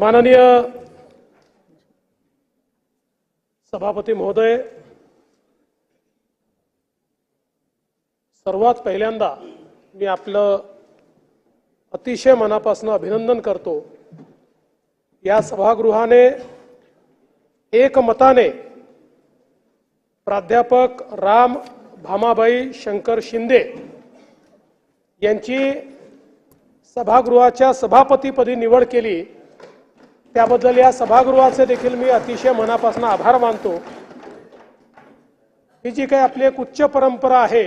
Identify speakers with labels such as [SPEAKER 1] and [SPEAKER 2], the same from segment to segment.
[SPEAKER 1] माननीय सभापती महोदय सर्वात पहिल्यांदा मी आपलं अतिशय मनापासून अभिनंदन करतो. या सभागृहाने एकमताने प्राध्यापक राम भामाबाई शंकर शिंदे यांची सभागृहाच्या सभापतीपदी निवड केली. त्याबद्दल या सभागृहाचे देखील मी अतिशय मनापासून आभार मानतो. ही जी काही आपली एक उच्च परंपरा आहे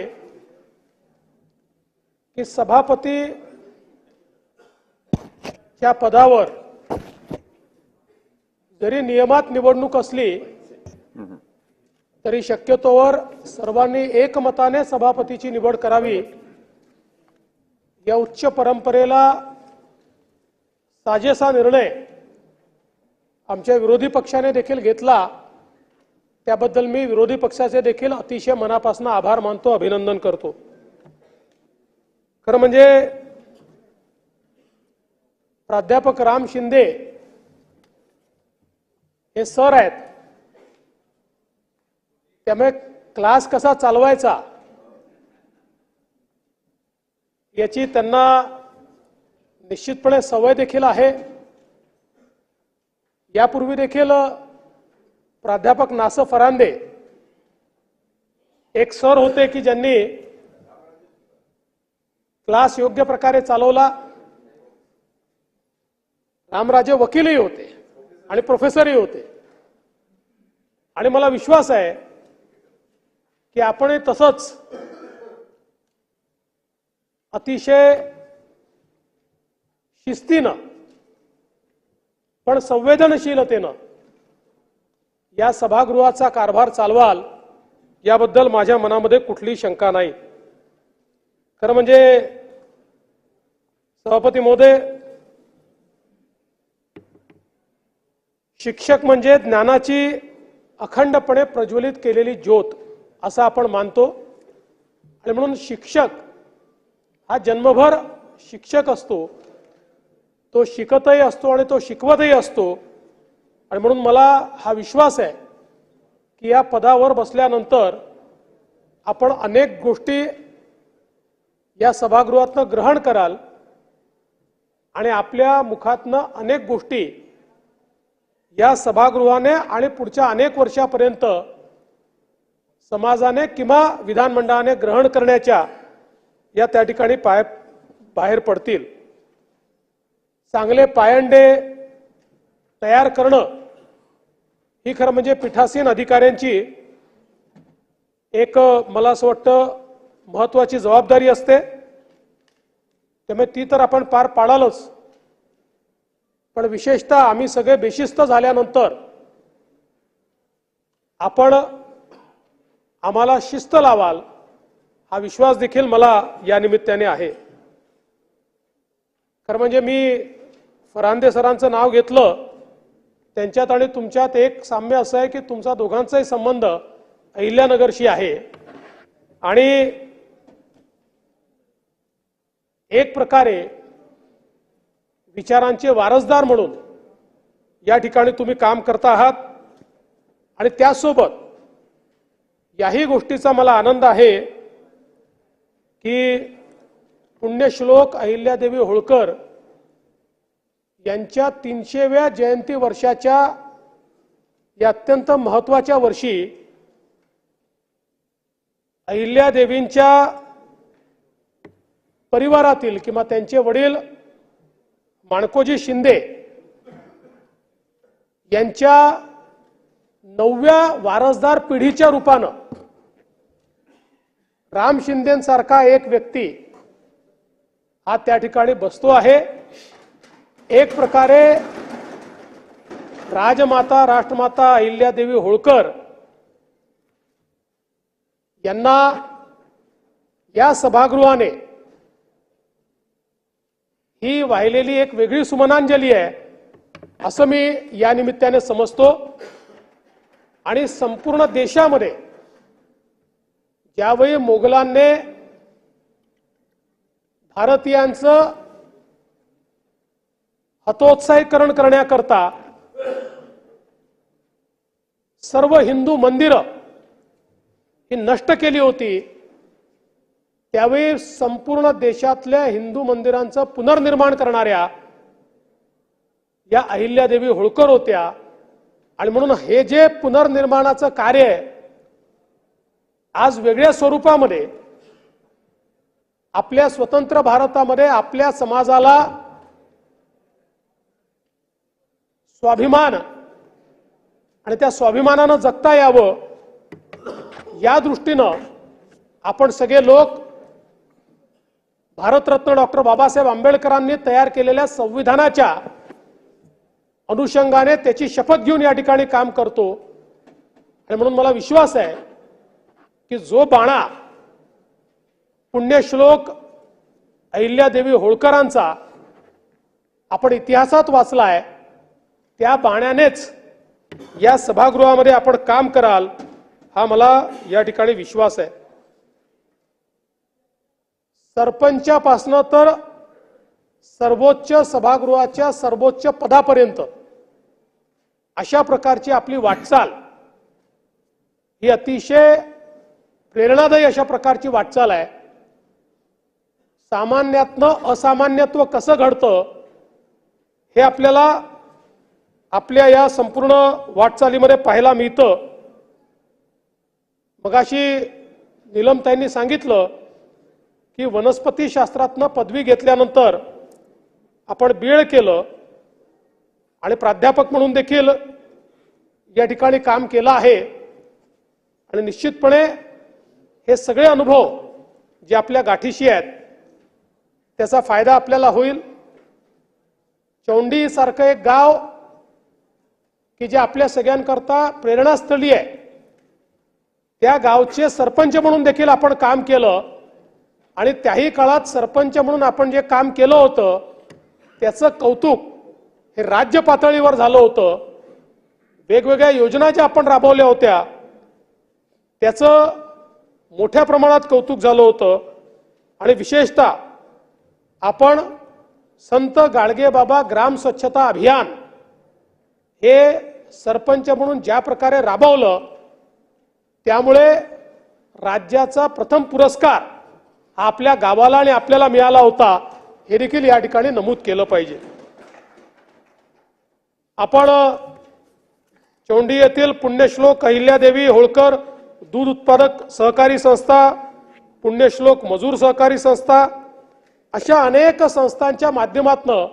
[SPEAKER 1] की सभापती च्या पदावर जरी नियमात निवडणूक असली तरी शक्यतोवर सर्वांनी एकमताने सभापतीची निवड करावी. या उच्च परंपरेला साजेसा निर्णय आमच्या विरोधी पक्षाने देखील घेतला. त्याबद्दल मी विरोधी पक्षाचे देखील अतिशय मनापासून आभार मानतो अभिनंदन करतो. खरं म्हणजे प्राध्यापक राम शिंदे हे सर आहेत. त्यामुळे क्लास कसा चालवायचा याची त्यांना निश्चितपणे सवय देखील आहे. यापूर्वी देखील प्राध्यापक नास फरांदे एक सर होते की ज्यांनी क्लास योग्य प्रकारे चालवला. रामराजे वकीलही होते आणि प्रोफेसरही होते. आणि मला विश्वास आहे की आपणही तसंच अतिशय शिस्तीनं पण संवेदनशीलतेनं या सभागृहाचा कारभार चालवाल याबद्दल माझ्या मनामध्ये कुठली शंका नाही. खरं म्हणजे सभापती मोदे शिक्षक म्हणजे ज्ञानाची अखंडपणे प्रज्वलित केलेली ज्योत असं आपण मानतो. आणि म्हणून शिक्षक हा जन्मभर शिक्षक असतो. तो शिकतही असतो आणि तो शिकवतही असतो. आणि म्हणून मला हा विश्वास आहे की या पदावर बसल्यानंतर आपण अनेक गोष्टी या सभागृहातनं ग्रहण कराल आणि आपल्या मुखातनं अनेक गोष्टी या सभागृहाने आणि पुढच्या अनेक वर्षापर्यंत समाजाने किंवा विधानमंडळाने ग्रहण करण्याच्या या त्या ठिकाणी पाय बाहेर पडतील. चांगले पायंडे तयार करणं ही खरं म्हणजे पीठासीन अधिकाऱ्यांची एक मला असं वाटतं महत्वाची जबाबदारी असते. त्यामुळे ती तर आपण पार पाडालच. पण विशेषतः आम्ही सगळे बेशिस्त झाल्यानंतर आपण आम्हाला शिस्त लावाल हा विश्वास देखील मला या निमित्ताने आहे. खरं म्हणजे मी फरांदे सरांचं नाव घेतलं त्यांच्यात आणि तुमच्यात एक साम्य असं आहे की तुमचा दोघांचाही संबंध अहिल्यानगरशी आहे. आणि एक प्रकारे विचारांचे वारसदार म्हणून या ठिकाणी तुम्ही काम करता आहात. आणि त्यासोबत याही गोष्टीचा मला आनंद आहे की पुण्यश्लोक अहिल्यादेवी होळकर यांच्या तीनशेव्या जयंती वर्षाच्या या अत्यंत महत्त्वाच्या वर्षी अहिल्यादेवींच्या परिवारातील किंवा त्यांचे वडील माणकोजी शिंदे यांच्या नवव्या वारसदार पिढीच्या रूपानं राम शिंदेसारखा एक व्यक्ती हा त्या ठिकाणी बसतो आहे. एक प्रकारे राजमाता राष्ट्रमाता अहिल्यादेवी होळकर यांना या सभागृहाने ही वाहिलेली एक वेगळी सुमनांजली आहे असं मी या निमित्ताने समजतो. आणि संपूर्ण देशामध्ये ज्यावेळी मोगलांनी भारतीयांचं हतोत्साहीकरण करण्याकरता सर्व हिंदू मंदिरं ही नष्ट केली होती. त्यावेळी संपूर्ण देशातल्या हिंदू मंदिरांचं पुनर्निर्माण करणाऱ्या या अहिल्यादेवी होळकर होत्या. आणि म्हणून हे जे पुनर्निर्माणाचं कार्य आहे आज वेगळ्या स्वरूपामध्ये आपल्या स्वतंत्र भारतामध्ये आपल्या समाजाला स्वाभिमान. आणि त्या स्वाभिमानानं जगता यावं या दृष्टीनं आपण सगळे लोक भारतरत्न डॉक्टर बाबासाहेब आंबेडकरांनी तयार केलेल्या संविधानाच्या अनुषंगाने त्याची शपथ घेऊन या ठिकाणी काम करतो. आणि म्हणून मला विश्वास आहे की जो बाणा पुण्यश्लोक अहिल्यादेवी होळकरांचा आपण इतिहासात वाचलाय त्या बाण्यानेच या सभागृहामध्ये आपण काम कराल हा मला या ठिकाणी विश्वास आहे. सरपंचापासनं तर सर्वोच्च सभागृहाच्या सर्वोच्च पदापर्यंत अशा प्रकारची आपली वाटचाल ही अतिशय प्रेरणादायी अशा प्रकारची वाटचाल आहे. सामान्यातनं असामान्यत्व कसं घडतं हे आपल्याला आपल्या या संपूर्ण वाटचालीमध्ये पाहायला मिळतं. मगाशी निलमताईंनी सांगितलं की वनस्पतीशास्त्रातनं पदवी घेतल्यानंतर आपण बीळ केलं आणि प्राध्यापक म्हणून देखील या ठिकाणी काम केलं आहे. आणि निश्चितपणे हे सगळे अनुभव जे आपल्या गाठीशी आहेत त्याचा फायदा आपल्याला होईल. चौंडीसारखं एक गाव की जे आपल्या सगळ्यांकरता प्रेरणास्थळी आहे त्या गावचे सरपंच म्हणून देखील आपण काम केलं आणि त्याही काळात सरपंच म्हणून आपण जे काम केलं होतं त्याचं कौतुक हे राज्य पातळीवर झालं होतं. वेगवेगळ्या योजना ज्या आपण राबवल्या होत्या त्याचं मोठ्या प्रमाणात कौतुक झालं होतं. आणि विशेषतः आपण संत गाडगेबाबा ग्राम स्वच्छता अभियान हे सरपंच म्हणून ज्या प्रकारे राबवलं त्यामुळे राज्याचा प्रथम पुरस्कार आपल्या गावाला आणि आपल्याला मिळाला होता हे देखील या ठिकाणी नमूद केलं पाहिजे. आपण चोंडी येथील पुण्यश्लोक अहिल्यादेवी होळकर दूध उत्पादक सहकारी संस्था पुण्यश्लोक मजूर सहकारी संस्था अशा अनेक संस्थांच्या माध्यमातनं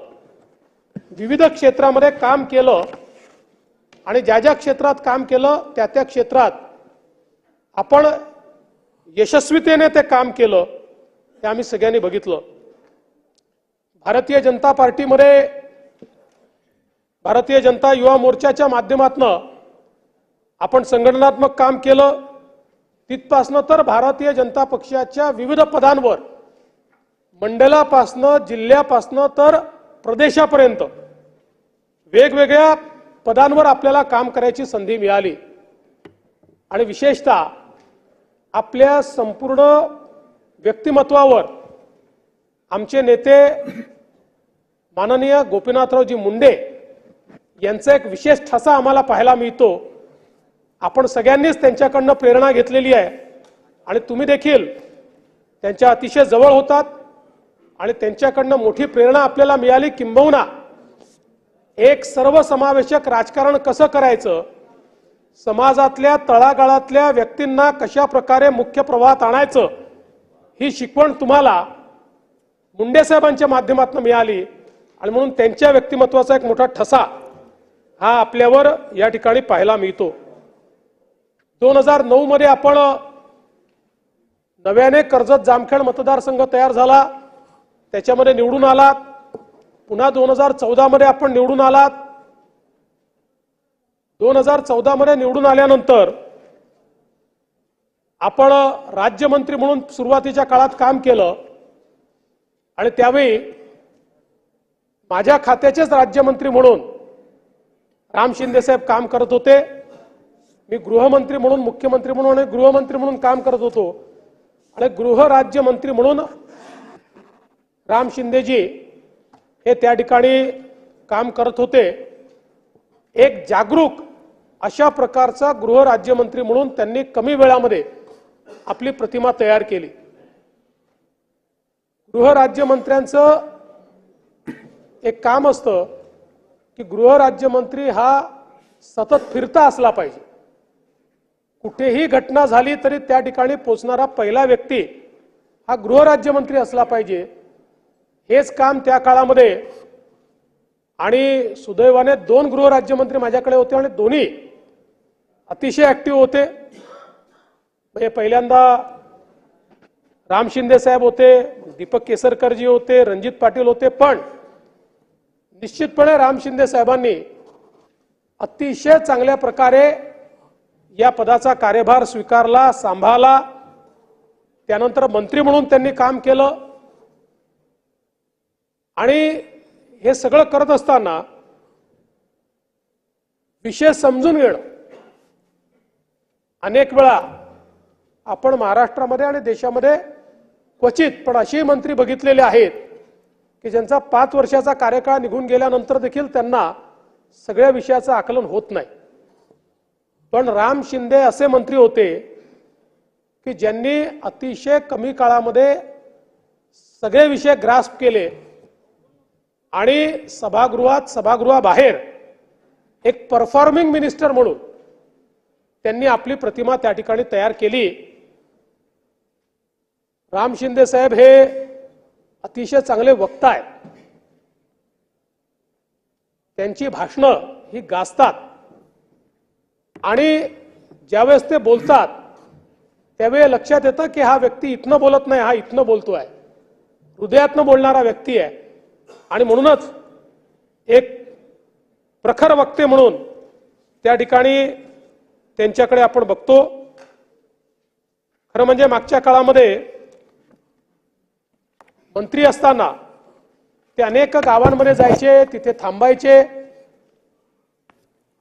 [SPEAKER 1] विविध क्षेत्रामध्ये काम केलं. आणि ज्या ज्या क्षेत्रात काम केलं त्या त्या क्षेत्रात आपण यशस्वीतेने ते काम केलं हे आम्ही सगळ्यांनी बघितलं. भारतीय जनता पार्टीमध्ये भारतीय जनता युवा मोर्चाच्या माध्यमातनं आपण संघटनात्मक काम केलं. तिथपासनं तर भारतीय जनता पक्षाच्या विविध पदांवर मंडलापासनं जिल्ह्यापासनं तर प्रदेशापर्यंत वेगवेगळ्या पदांवर आपल्याला काम करायची संधी मिळाली. आणि विशेषतः आपल्या संपूर्ण व्यक्तिमत्वावर आमचे नेते माननीय गोपीनाथरावजी मुंडे यांचा एक विशेष ठसा आम्हाला पाहायला मिळतो. आपण सगळ्यांनीच त्यांच्याकडनं प्रेरणा घेतलेली आहे. आणि तुम्ही देखील त्यांच्या अतिशय जवळ होतात. आणि त्यांच्याकडनं मोठी प्रेरणा आपल्याला मिळाली किंबहुना एक सर्वसमावेशक राजकारण कसं करायचं? समाजातल्या तळागाळातल्या व्यक्तींना कशा प्रकारे मुख्य प्रवाहात आणायचं? ही शिकवण तुम्हाला मुंडेसाहेबांच्या माध्यमातून मिळाली आणि म्हणून त्यांच्या व्यक्तिमत्वाचा एक मोठा ठसा हा आपल्यावर या ठिकाणी पाहायला मिळतो. दोन हजार नऊ मध्ये आपण नव्याने कर्जत जामखेड मतदारसंघ तयार झाला. त्याच्यामध्ये निवडून आलात. पुन्हा दोन हजार चौदामध्ये आपण निवडून आलात. दोन हजार चौदामध्ये निवडून आल्यानंतर आपण राज्यमंत्री म्हणून सुरुवातीच्या काळात काम केलं. आणि त्यावेळी माझ्या खात्याचेच राज्यमंत्री म्हणून राम शिंदेसाहेब काम करत होते. मी गृहमंत्री म्हणून मुख्यमंत्री म्हणून आणि गृहमंत्री म्हणून काम करत होतो. आणि गृह राज्यमंत्री म्हणून राम शिंदेजी हे त्या ठिकाणी काम करत होते. एक जागरूक अशा प्रकारचा गृहराज्यमंत्री म्हणून त्यांनी कमी वेळामध्ये आपली प्रतिमा तयार केली. गृहराज्यमंत्र्यांचं एक काम असतं की गृहराज्यमंत्री हा सतत फिरता असला पाहिजे. कुठेही घटना झाली तरी त्या ठिकाणी पोचणारा पहिला व्यक्ती हा गृहराज्यमंत्री असला पाहिजे. हेच काम त्या काळामध्ये आणि सुदैवाने दोन गृहराज्यमंत्री माझ्याकडे होते आणि दोन्ही अतिशय ऍक्टिव्ह होते. म्हणजे पहिल्यांदा राम शिंदे साहेब होते दीपक केसरकरजी होते रणजित पाटील होते पण निश्चितपणे राम शिंदे साहेबांनी अतिशय चांगल्या प्रकारे या पदाचा कार्यभार स्वीकारला सांभाळला. त्यानंतर मंत्री म्हणून त्यांनी काम केलं. आणि हे सगळं करत असताना विषय समजून घेणं. अनेक वेळा आपण महाराष्ट्रामध्ये आणि देशामध्ये क्वचित पण अशी मंत्री बघितलेले आहेत की ज्यांचा पाच वर्षाचा कार्यकाळ निघून गेल्यानंतर देखील त्यांना सगळ्या विषयाचं आकलन होत नाही. पण राम शिंदे असे मंत्री होते की ज्यांनी अतिशय कमी काळामध्ये सगळे विषय ग्रास्प केले आणि सभागृहात सभागृहाबाहेर एक परफॉर्मिंग मिनिस्टर म्हणून त्यांनी आपली प्रतिमा त्या ठिकाणी तयार केली. राम शिंदे साहेब हे अतिशय चांगले वक्ता आहेत. त्यांची भाषणं ही गाजतात. आणि ज्यावेळेस ते बोलतात त्यावेळी लक्षात येतं की हा व्यक्ती इथनं बोलत नाही हा इथनं बोलतोय. हृदयातनं बोलणारा व्यक्ती आहे. आणि म्हणूनच एक प्रखर वक्ते म्हणून त्या ठिकाणी त्यांच्याकडे आपण बघतो. खरं म्हणजे मागच्या काळामध्ये मंत्री असताना ते अनेक गावांमध्ये जायचे तिथे थांबायचे.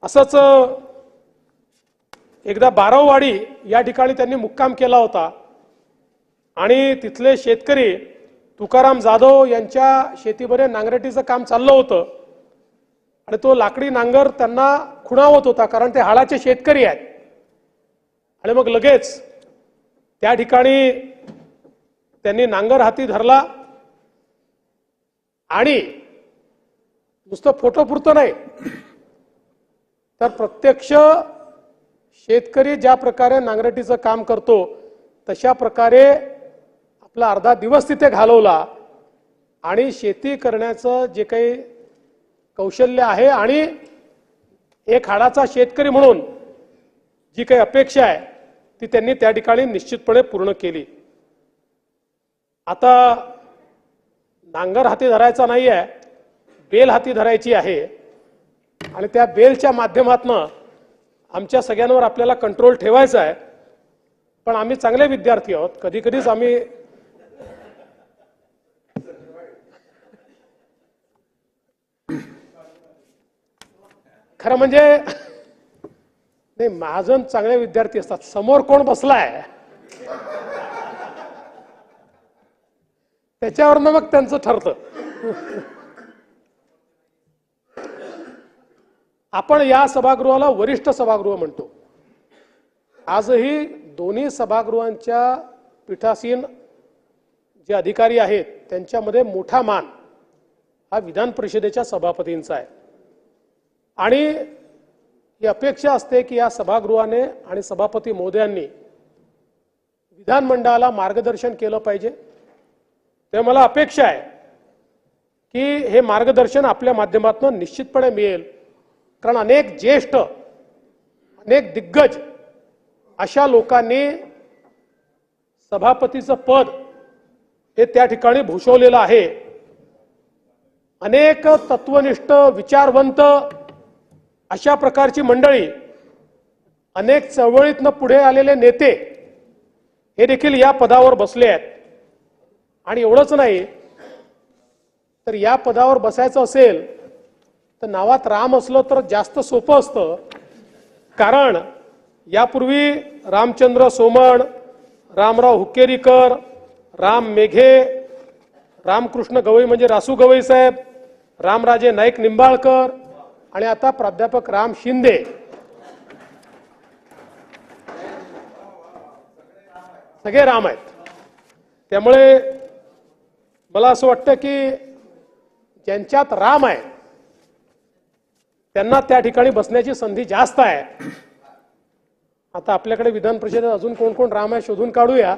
[SPEAKER 1] असंच एकदा बाराववाडी या ठिकाणी त्यांनी मुक्काम केला होता. आणि तिथले शेतकरी तुकाराम जाधव यांच्या शेतीमध्ये नांगरटीचं काम चाललं होतं. आणि तो लाकडी नांगर त्यांना खुणावत होता कारण ते हाडाचे शेतकरी आहेत. आणि मग लगेच त्या ठिकाणी त्यांनी नांगर हाती धरला. आणि नुसतं फोटो पुरतं नाही. तर प्रत्यक्ष शेतकरी ज्या प्रकारे नांगरटीचं काम करतो तशा प्रकारे आपला अर्धा दिवस तिथे घालवला आणि शेती करण्याचं जे काही कौशल्य आहे आणि एक हाडाचा शेतकरी म्हणून जी काही अपेक्षा आहे ती त्यांनी त्या ठिकाणी निश्चितपणे पूर्ण केली. आता नांगर हाती धरायचा नाही आहे बेल हाती धरायची आहे आणि त्या बेलच्या माध्यमातनं आमच्या सगळ्यांवर आपल्याला कंट्रोल ठेवायचा आहे. पण आम्ही चांगले विद्यार्थी आहोत. कधी कधीच आम्ही खरं म्हणजे नाही महाजन चांगले विद्यार्थी असतात. समोर कोण बसलाय? त्याच्यावरनं मग त्यांचं ठरतं. आपण या सभागृहाला वरिष्ठ सभागृह म्हणतो. आजही दोन्ही सभागृहांच्या पीठासीन जे अधिकारी आहेत त्यांच्यामध्ये मोठा मान हा विधान परिषदेच्या सभापतींचा आहे. आणि ही अपेक्षा असते की या सभागृहाने आणि सभापती मोदयांनी विधानमंडळाला मार्गदर्शन केलं पाहिजे. ते मला अपेक्षा आहे की हे मार्गदर्शन आपल्या माध्यमातून निश्चितपणे मिळेल. कारण अनेक ज्येष्ठ अनेक दिग्गज अशा लोकांनी सभापतीचं पद हे त्या ठिकाणी भूषवलेलं आहे. अनेक तत्वनिष्ठ विचारवंत अशा प्रकारची मंडळी अनेक चळवळीतनं पुढे आलेले नेते हे देखील या पदावर बसले आहेत. आणि एवढंच नाही तर या पदावर बसायचं असेल तर नावात राम असलं तर जास्त सोपं असतं. कारण यापूर्वी रामचंद्र सोमण रामराव हुक्केरीकर राम मेघे रामकृष्ण गवई म्हणजे रासू गवई साहेब रामराजे नाईक निंबाळकर आणि आता प्राध्यापक राम शिंदे. सगळे राम आहेत. त्यामुळे मला असं वाटतं की ज्यांच्यात राम आहे त्यांना त्या ठिकाणी बसण्याची संधी जास्त आहे. आता आपल्याकडे विधान परिषदेत अजून कोण कोण राम आहे शोधून काढूया.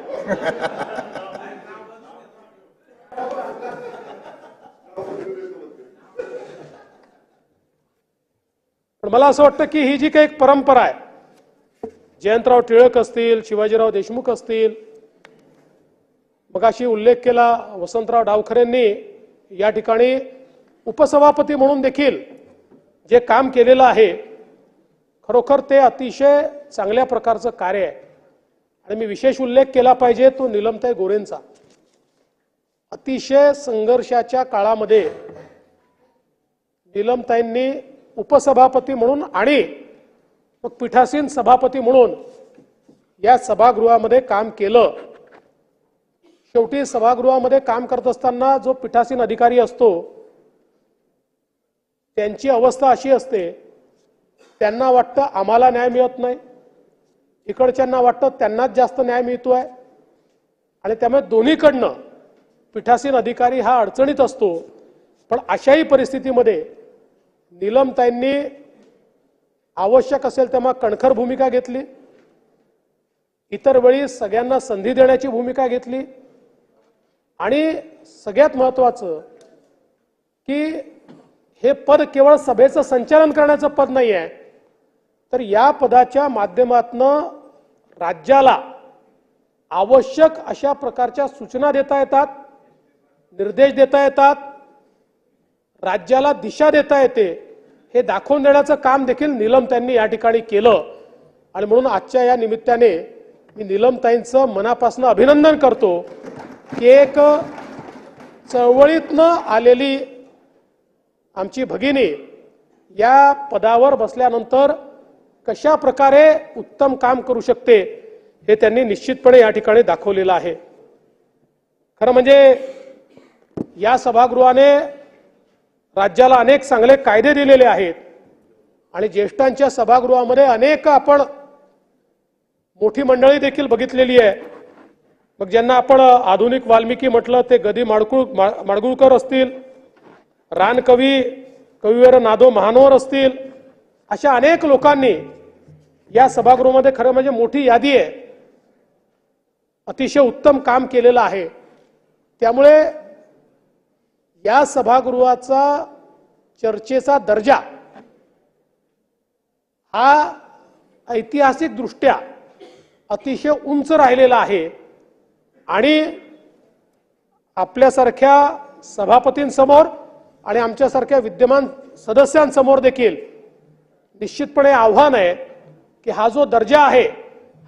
[SPEAKER 1] पण मला असं वाटतं की ही जी काही एक परंपरा आहे जयंतराव टिळक असतील शिवाजीराव देशमुख असतील मगाशी उल्लेख केला वसंतराव डावखरेंनी या ठिकाणी उपसभापती म्हणून देखील जे काम केलेलं आहे खरोखर ते अतिशय चांगल्या प्रकारचं कार्य आहे. आणि मी विशेष उल्लेख केला पाहिजे तो निलमताई गोरेंचा. अतिशय संघर्षाच्या काळामध्ये निलमताईंनी उपसभापती म्हणून आणि मग पीठासीन सभापती म्हणून या सभागृहामध्ये काम केलं. शेवटी सभागृहामध्ये काम करत असताना जो पीठासीन अधिकारी असतो त्यांची अवस्था अशी असते त्यांना वाटतं आम्हाला न्याय मिळत नाही. इकडच्यांना वाटतं त्यांनाच जास्त न्याय मिळतोय. आणि त्यामुळे दोन्हीकडनं पीठासीन अधिकारी हा अडचणीत असतो. पण अशाही परिस्थितीमध्ये निलमताईंनी आवश्यक असेल तेव्हा कणखर भूमिका घेतली. इतर वेळी सगळ्यांना संधी देण्याची भूमिका घेतली. आणि सगळ्यात महत्वाचं की हे पद केवळ सभेचं संचालन करण्याचं पद नाही आहे तर या पदाच्या माध्यमातनं राज्याला आवश्यक अशा प्रकारच्या सूचना देता येतात निर्देश देता येतात राज्याला दिशा देता येते हे दाखवून देण्याचं काम देखील निलम त्यांनी या ठिकाणी केलं. आणि म्हणून आजच्या या निमित्ताने मी निलमताईंचं मनापासून अभिनंदन करतो की एक चळवळीतनं आलेली आमची भगिनी या पदावर बसल्यानंतर कशा प्रकारे उत्तम काम करू शकते हे त्यांनी निश्चितपणे या ठिकाणी दाखवलेलं आहे. खरं म्हणजे या सभागृहाने राज्याला अनेक चांगले कायदे दिलेले आहेत. आणि ज्येष्ठांच्या सभागृहामध्ये अनेक आपण मोठी मंडळी देखील बघितलेली आहे. मग ज्यांना आपण आधुनिक वाल्मिकी म्हटलं ते गदी माडकुळ मा- माडगुळकर असतील रानकवी कविवर नादो महानोर असतील अशा अनेक लोकांनी या सभागृहामध्ये खरं म्हणजे मोठी यादी आहे. अतिशय उत्तम काम केलेलं आहे. त्यामुळे या सभागृहाचा चर्चेचा दर्जा हा ऐतिहासिक दृष्ट्या अतिशय उंच राहिलेला आहे. आणि आपल्यासारख्या सभापतींसमोर आणि आमच्यासारख्या विद्यमान सदस्यांसमोर देखील निश्चितपणे आव्हान आहे की हा जो दर्जा आहे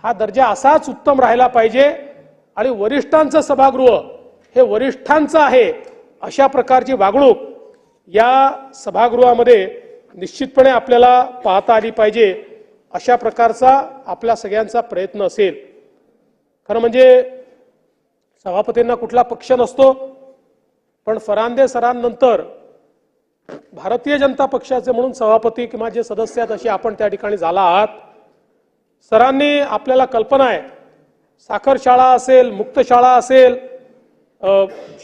[SPEAKER 1] हा दर्जा असाच उत्तम राहिला पाहिजे. आणि वरिष्ठांचं सभागृह हे वरिष्ठांचं आहे. अशा प्रकारची वागणूक या सभागृहामध्ये निश्चितपणे आपल्याला पाहता आली पाहिजे अशा प्रकारचा आपल्या सगळ्यांचा प्रयत्न असेल. खरं म्हणजे सभापतींना कुठला पक्ष नसतो पण फरांदे सरांनंतर भारतीय जनता पक्षाचे म्हणून सभापती किंवा जे सदस्य आहेत असे आपण त्या ठिकाणी झाला आहात. सरांनी आपल्याला कल्पना आहे साखर शाळा असेल मुक्त शाळा असेल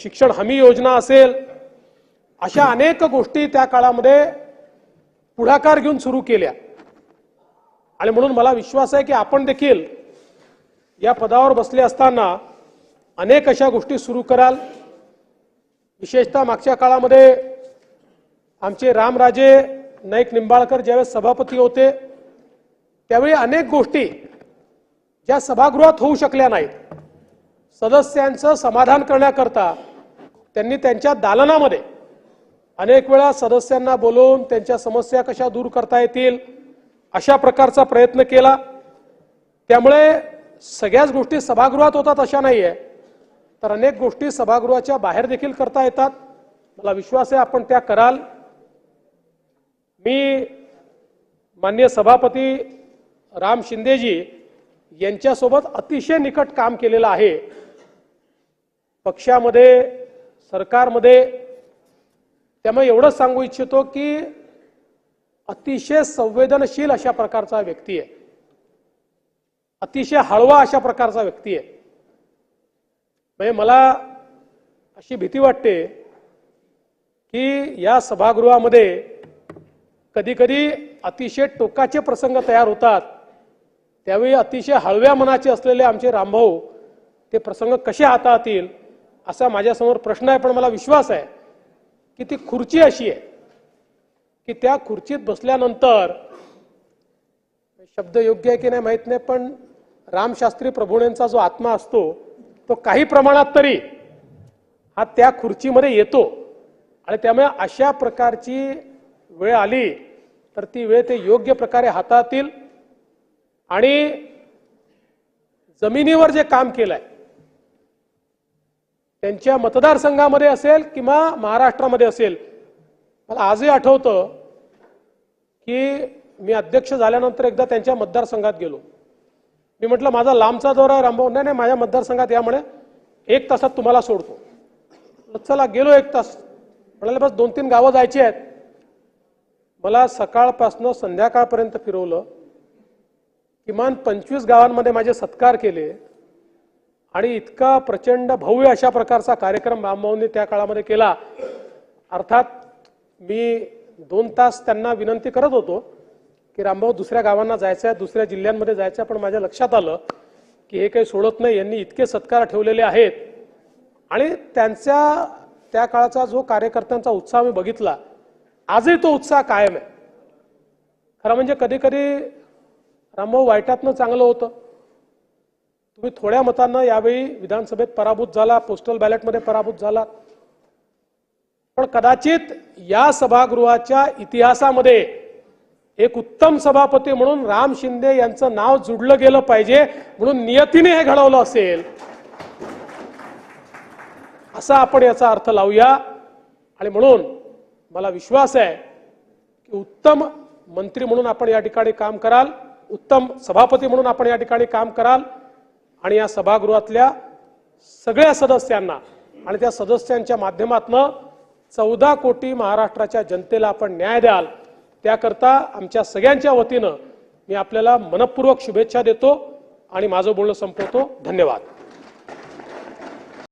[SPEAKER 1] शिक्षण हमी योजना असेल अशा अनेक गोष्टी त्या काळामध्ये पुढाकार घेऊन सुरू केल्या. आणि म्हणून मला विश्वास आहे की आपण देखील या पदावर बसले असताना अनेक अशा गोष्टी सुरू कराल. विशेषतः मागच्या काळामध्ये आमचे रामराजे नाईक निंबाळकर ज्यावेळेस सभापती होते त्यावेळी अनेक गोष्टी ज्या सभागृहात होऊ शकल्या नाहीत. सदस्यांचं समाधान करण्याकरता त्यांनी त्यांच्या दालनामध्ये अनेक वेळा सदस्यांना बोलवून त्यांच्या समस्या कशा दूर करता येतील अशा प्रकारचा प्रयत्न केला. त्यामुळे सगळ्याच गोष्टी सभागृहात होतात अशा नाही आहे तर अनेक गोष्टी सभागृहाच्या बाहेर देखील करता येतात. मला विश्वास आहे आपण त्या कराल. मी मान्य सभापती राम शिंदेजी यांच्यासोबत अतिशय निकट काम केलेलं आहे. पक्षामध्ये सरकारमध्ये त्यामुळे एवढंच सांगू इच्छितो की अतिशय संवेदनशील अशा प्रकारचा व्यक्ती आहे. अतिशय हळवा अशा प्रकारचा व्यक्ती आहे. म्हणजे मला अशी भीती वाटते की या सभागृहामध्ये कधी कधी अतिशय टोकाचे प्रसंग तयार होतात. त्यावेळी अतिशय हळव्या मनाचे असलेले आमचे रामभाऊ ते प्रसंग कसे हाताळतील? असा माझ्यासमोर प्रश्न आहे पण मला विश्वास आहे की ती खुर्ची अशी आहे की त्या खुर्चीत बसल्यानंतर शब्द योग्य आहे की नाही माहीत नाही पण रामशास्त्री प्रभुणेंचा जो आत्मा असतो तो काही प्रमाणात तरी हा त्या खुर्चीमध्ये येतो. आणि त्यामुळे अशा प्रकारची वेळ आली तर ती वेळ ते योग्य प्रकारे हाताळतील आणि जमिनीवर जे काम केलंय त्यांच्या मतदारसंघामध्ये असेल किंवा महाराष्ट्रामध्ये असेल. मला आजही आठवतं की मी अध्यक्ष झाल्यानंतर एकदा त्यांच्या मतदारसंघात गेलो. मी म्हटलं माझा लांबचा दौरा आहे रामभाऊ. नाही नाही माझ्या मतदारसंघात यामुळे एक तासात तुम्हाला सोडतो. चला गेलो एक तास. म्हणाले बस दोन तीन गावं जायची आहेत. मला सकाळपासनं संध्याकाळपर्यंत फिरवलं. किमान पंचवीस गावांमध्ये माझे सत्कार केले. आणि इतका प्रचंड भव्य अशा प्रकारचा कार्यक्रम रामभाऊंनी त्या काळामध्ये केला. अर्थात मी दोन तास त्यांना विनंती करत होतो की रामभाऊ दुसऱ्या गावांना जायचं आहे दुसऱ्या जिल्ह्यांमध्ये जायचं आहे पण माझ्या लक्षात आलं की हे काही सोडत नाही. यांनी इतके सत्कार ठेवलेले आहेत. आणि त्यांच्या त्या काळाचा जो कार्यकर्त्यांचा उत्साह मी बघितला आजही तो उत्साह कायम आहे. खरं म्हणजे कधी कधी रामभाऊ वाईटातनं चांगलं होतं. तुम्ही थोड्या मतांना यावेळी विधानसभेत पराभूत झाला पोस्टल बॅलेटमध्ये पराभूत झाला. पण कदाचित या सभागृहाच्या इतिहासामध्ये एक उत्तम सभापती म्हणून राम शिंदे यांचं नाव जुडलं गेलं पाहिजे म्हणून नियतीने हे घडवलं असेल. असा आपण याचा अर्थ लावूया. आणि म्हणून मला विश्वास आहे की उत्तम मंत्री म्हणून आपण या ठिकाणी काम कराल उत्तम सभापती म्हणून आपण या ठिकाणी काम कराल आणि या सभागृहातल्या सगळ्या सदस्यांना आणि त्या सदस्यांच्या माध्यमातनं चौदा कोटी महाराष्ट्राच्या जनतेला आपण न्याय द्याल त्याकरता आमच्या सगळ्यांच्या वतीनं मी आपल्याला मनपूर्वक शुभेच्छा देतो आणि माझं बोलणं संपवतो. धन्यवाद.